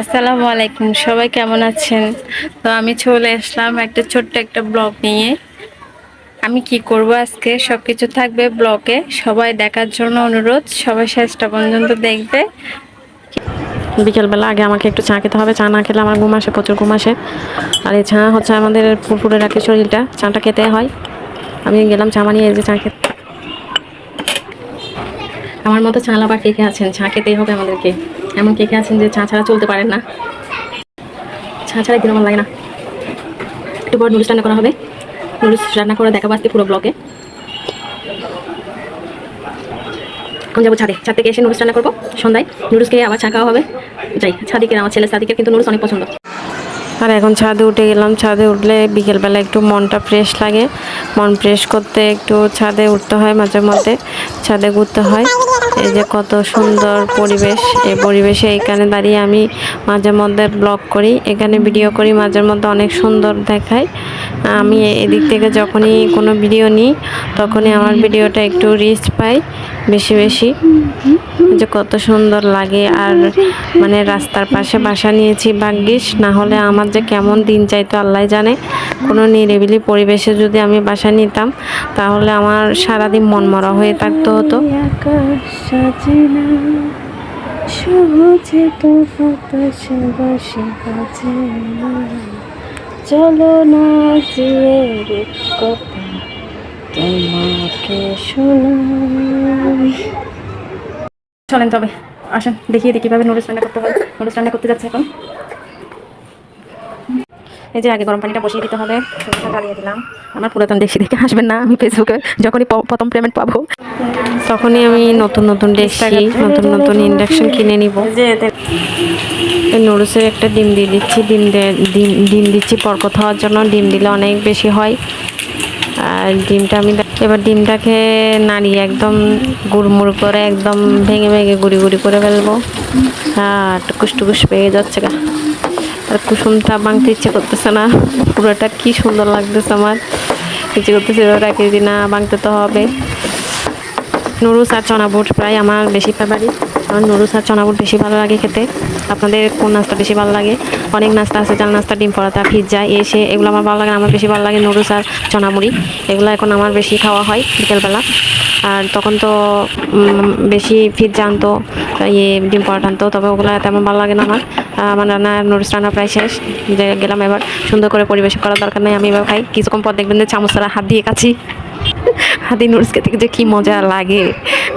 আসসালামু আলাইকুম, সবাই কেমন আছেন? তো আমি চলে আসলাম একটা ছোট্ট একটা ব্লগ নিয়ে। আমি কি করব আজকে? সবকিছু থাকবে ব্লগে। সবাই দেখার জন্য অনুরোধ, সবাই শেষটা পর্যন্ত দেখবে। বিকেলবেলা আগে আমাকে একটু চা খেতে হবে। চা না খেলে আমার ঘুম আসে, প্রচুর ঘুম আসে। আর এই চা হচ্ছে আমাদের ফুরফুরে রাখে শরীরটা। চাটা খেতে হয়। আমি গেলাম চা বানিয়ে, এই যে চা খেতে আমার মতো চা লাবার কে কে আছেন। চা খেতেই হবে আমাদেরকে। এমন কে কে আছেন যে চা ছাড়া চলতে পারেন না। চা ছাড়া একদিন লাগে না। একটু পর নুডলস রান্না করা হবে। নুডলস রান্না করে দেখাবো আজকে পুরো ব্লকে আমি যাব ছাদে। ছাদ থেকে এসে নুডলস রান্না করব। সন্ধ্যায় নুডলস খেয়ে আবার চা খাওয়া হবে। যাই ছাদিকে আমার ছেলে সাদিকের কিন্তু নুডলস অনেক পছন্দ। আর এখন ছাদে উঠে গেলাম। ছাদে উঠলে বিকেলবেলা একটু মনটা ফ্রেশ লাগে। মন ফ্রেশ করতে একটু ছাদে উঠতে হয় মাঝে মধ্যে। ছাদে ঘুরতে হয়। এই যে কত সুন্দর পরিবেশ এই পরিবেশে এখানে দাঁড়িয়ে আমি মাঝে মধ্যে ব্লগ করি, এখানে ভিডিও করি, মাঝে মধ্যে অনেক সুন্দর দেখায়। আমি এদিক থেকে যখনই কোনো ভিডিও নিই, তখনই আমার ভিডিওটা একটু রিচ পাই বেশি বেশি। যে কত সুন্দর লাগে আর মানে রাস্তার পাশে বাসা নিয়েছি ভাগ্যিস, না হলে আমার যে কেমন দিন চাইতো আল্লাহ জানে। কোনো নিরিবিলি পরিবেশে যদি আমি বাসা নিতাম, তাহলে আমার সারাদিন মনমরা হয়ে থাকতে হতো। সাজে না সহজে তো বাতাসে বাসে বাজে না চলো না যে কথা তোমাকে শোনাই। চলেন তবে, আসেন, দেখিয়ে দেখি কীভাবে নুডলস রান্না করতে হয়। নুডলস রান্না করতে যাচ্ছে এখন। এই যে আগে গরম পানিটা বসিয়ে দিতে হবে। চুলাটা জ্বালিয়ে দিলাম। আমার পুরাতন দেখি দেখে আসবেন না আমি ফেসবুকে। যখনই প্রথম পেমেন্ট পাবো। তখনই আমি নতুন নতুন দেখি নতুন নতুন ইন্ডাকশন কিনে নিব। যে এই নুডলসের একটা ডিম দিয়ে দিচ্ছি। ডিম ডিম ডিম দিচ্ছি পরকত হওয়ার জন্য। ডিম দিলে অনেক বেশি হয়। আর ডিমটা আমি এবার ডিমটাকে নাড়িয়ে একদম গুড়মুড় করে একদম ভেঙে ভেঙে গুড়ি গুড়ি করে ফেলব। হ্যাঁ টুকুস টুকুস পেয়ে যাচ্ছে গা। আর কুসুমটা বাংতে ইচ্ছে করতেছে না। পুরোটা কি সুন্দর লাগতেছে আমার। ইচ্ছে করতেছে ওটা কেজি না বাংতে তো হবে। নুরুস আর চনা বুট প্রায় আমার বেশি ফেভারিট আমার নুরুস আর চনা বুট বেশি ভালো লাগে খেতে। আপনাদের কোন নাস্তা বেশি ভালো লাগে? অনেক নাস্তা আছে চাল নাস্তা ডিম পরাতা পিৎজা এসে এগুলো আমার ভালো লাগে আমার বেশি ভালো লাগে নুডলস আর চনা মুড়ি এগুলো এখন আমার বেশি খাওয়া হয় বিকেলবেলা। আর তখন তো বেশি পিৎজা জানতো ইয়ে ডিম পরাটা টানতো, তবে ওগুলো তেমন ভালো লাগে না আমার। আমার রান্না নুডলস রান্না প্রায় শেষ, যে গেলাম এবার। সুন্দর করে পরিবেশন করার দরকার নেই, আমি এবার খাই। কিছুক্ষণ পর দেখবেন যে চামচ ছাড়া হাত দিয়ে কাছি হাতি নুডলস খেতে যে কী মজা লাগে।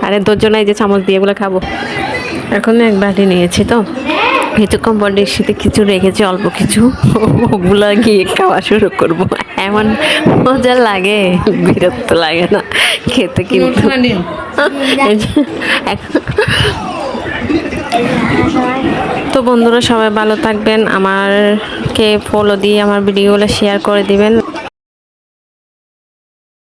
আরে দোজনাই যে চামচ দিয়ে এগুলো খাব। এখন এক বাটি নিয়েছি তো। কিছুক্ষণ পর শীতে কিছু রেখেছি অল্প কিছু। ওগুলো গিয়ে খাওয়া শুরু করব। এমন মজা লাগে বিরক্ত লাগে না। খেতে কিন্তু। তো বন্ধুরা সবাই ভালো থাকবেন আমারকে ফলো দিয়ে আমার ভিডিওগুলো শেয়ার করে দিবেন।